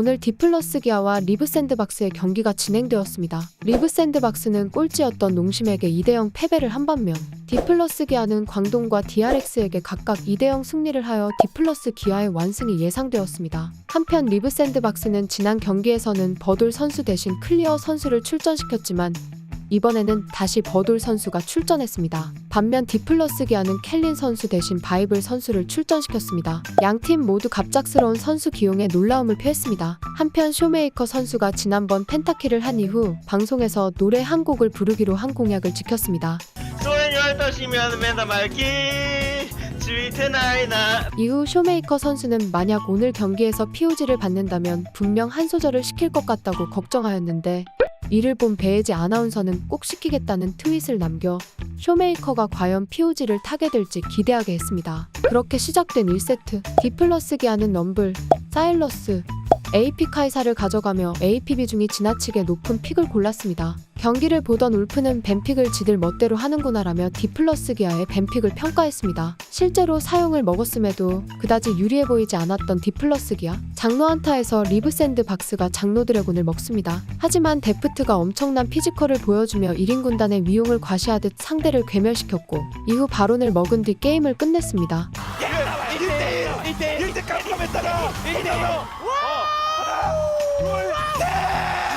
오늘 디플러스 기아와 리브 샌드박스의 경기가 진행되었습니다. 리브 샌드박스는 꼴찌였던 농심에게 2대0 패배를 한 반면 디플러스 기아는 광동과 DRX에게 각각 2대0 승리를 하여 디플러스 기아의 완승이 예상되었습니다. 한편 리브 샌드박스는 지난 경기에서는 버돌 선수 대신 클리어 선수를 출전시켰지만 이번에는 다시 버돌 선수가 출전했습니다. 반면 디플러스기아는 켈린 선수 대신 바이블 선수를 출전시켰습니다. 양 팀 모두 갑작스러운 선수 기용에 놀라움을 표했습니다. 한편 쇼메이커 선수가 지난번 펜타키를 한 이후 방송에서 노래 한 곡을 부르기로 한 공약을 지켰습니다. 이후 쇼메이커 선수는 만약 오늘 경기에서 POG를 받는다면 분명 한 소절을 시킬 것 같다고 걱정하였는데 이를 본 배혜지 아나운서는 꼭 시키겠다는 트윗을 남겨 쇼메이커가 과연 POG를 타게 될지 기대하게 했습니다. 그렇게 시작된 1세트 디플러스 기아는 럼블, 사일러스, AP 카이사를 가져가며 AP 비중이 지나치게 높은 픽을 골랐습니다. 경기를 보던 울프는 뱀픽을 지들 멋대로 하는구나라며 디플러스 기아의 뱀픽을 평가했습니다. 실제로 사용을 먹었음에도 그다지 유리해 보이지 않았던 디플러스 기아. 장로 한타에서 리브 샌드 박스가 장로 드래곤을 먹습니다. 하지만 데프트가 엄청난 피지컬을 보여주며 1인 군단의 위용을 과시하듯 상대를 괴멸시켰고 이후 바론을 먹은 뒤 게임을 끝냈습니다. 1대1 1대1 1대 깜깜했다가 1대1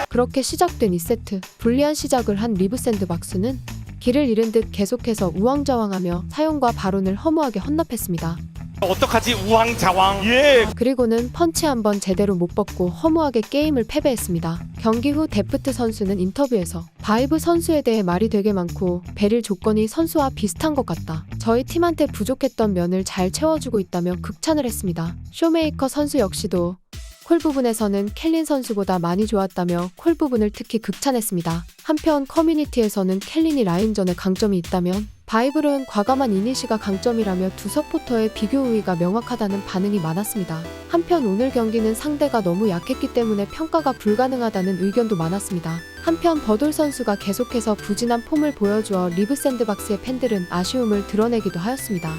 그렇게 시작된 2세트 불리한 시작을 한 리브 샌드박스는 길을 잃은 듯 계속해서 우왕좌왕하며 사용과 바론을 허무하게 헌납했습니다. 어떡하지 우왕좌왕 예 그리고는 펀치 한 번 제대로 못 벗고 허무하게 게임을 패배했습니다. 경기 후 데프트 선수는 인터뷰에서 바이브 선수에 대해 말이 되게 많고 베릴 조건이 선수와 비슷한 것 같다. 저희 팀한테 부족했던 면을 잘 채워주고 있다며 극찬을 했습니다. 쇼메이커 선수 역시도 콜 부분에서는 켈린 선수보다 많이 좋았다며 콜 부분을 특히 극찬했습니다. 한편 커뮤니티에서는 켈린이 라인전에 강점이 있다면 바이블은 과감한 이니시가 강점이라며 두 서포터의 비교 우위가 명확하다는 반응이 많았습니다. 한편 오늘 경기는 상대가 너무 약했기 때문에 평가가 불가능하다는 의견도 많았습니다. 한편 버돌 선수가 계속해서 부진한 폼을 보여주어 리브 샌드박스의 팬들은 아쉬움을 드러내기도 하였습니다.